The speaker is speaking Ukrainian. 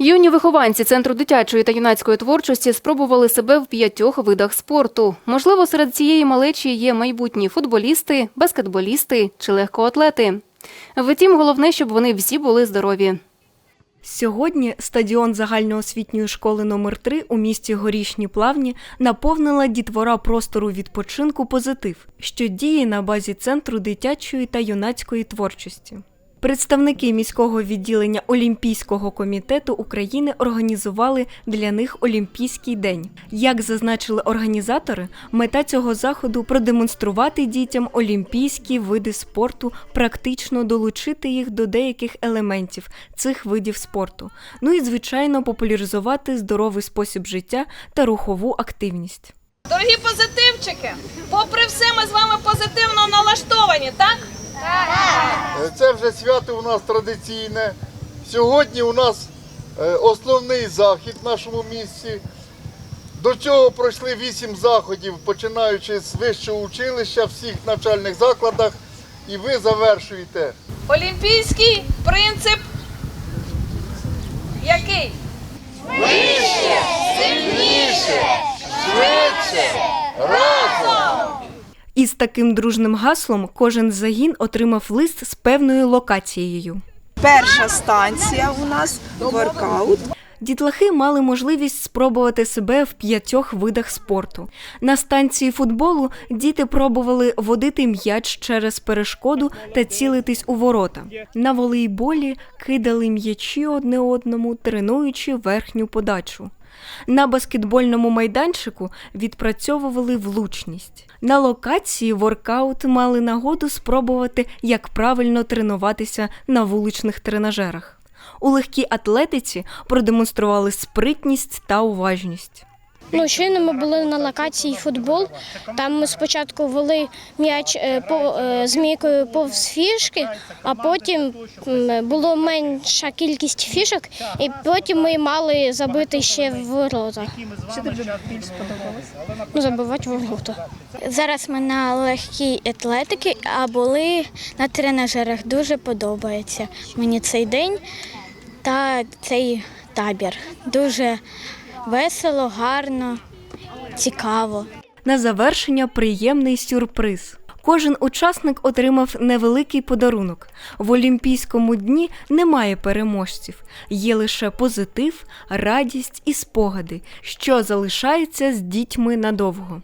Юні вихованці центру дитячої та юнацької творчості спробували себе в п'ятьох видах спорту. Можливо, серед цієї малечі є майбутні футболісти, баскетболісти чи легкоатлети. Втім, головне, щоб вони всі були здорові. Сьогодні стадіон загальноосвітньої школи номер 3 у місті Горішні Плавні наповнила дітвора простору відпочинку позитив, що діє на базі центру дитячої та юнацької творчості. Представники міського відділення Олімпійського комітету України організували для них Олімпійський день. Як зазначили організатори, мета цього заходу продемонструвати дітям олімпійські види спорту, практично долучити їх до деяких елементів цих видів спорту. Ну і звичайно популяризувати здоровий спосіб життя та рухову активність. Дорогі позитивчики, попри все, ми з вами позитивно вже свято у нас традиційне. Сьогодні у нас е, основний захід в нашому місті. До цього пройшли вісім заходів, починаючи з вищого училища, всіх навчальних закладах. І ви завершуєте. Олімпійський принцип який? Вище! Швидше! Із таким дружним гаслом кожен загін отримав лист з певною локацією. Перша станція у нас воркаут. Дітлахи мали можливість спробувати себе в п'ятьох видах спорту. На станції футболу діти пробували водити м'яч через перешкоду та цілитись у ворота. На волейболі кидали м'ячі одне одному, тренуючи верхню подачу. На баскетбольному майданчику відпрацьовували влучність. На локації воркаут мали нагоду спробувати, як правильно тренуватися на вуличних тренажерах. У легкій атлетиці продемонстрували спритність та уважність. Ну, щойно ми були на локації футбол. Там ми спочатку вели м'яч е, по е, змійкою повз фішки, а потім було менша кількість фішок, і потім ми мали забити ще в ворота. Що тобі більш сподобалось? Ну, забивати в ворота. Зараз ми на легкій атлетики, а були на тренажерах. Дуже подобається мені цей день та цей табір. Дуже весело, гарно, цікаво. На завершення приємний сюрприз. Кожен учасник отримав невеликий подарунок. В Олімпійському дні немає переможців, є лише позитив, радість і спогади, що залишаються з дітьми надовго.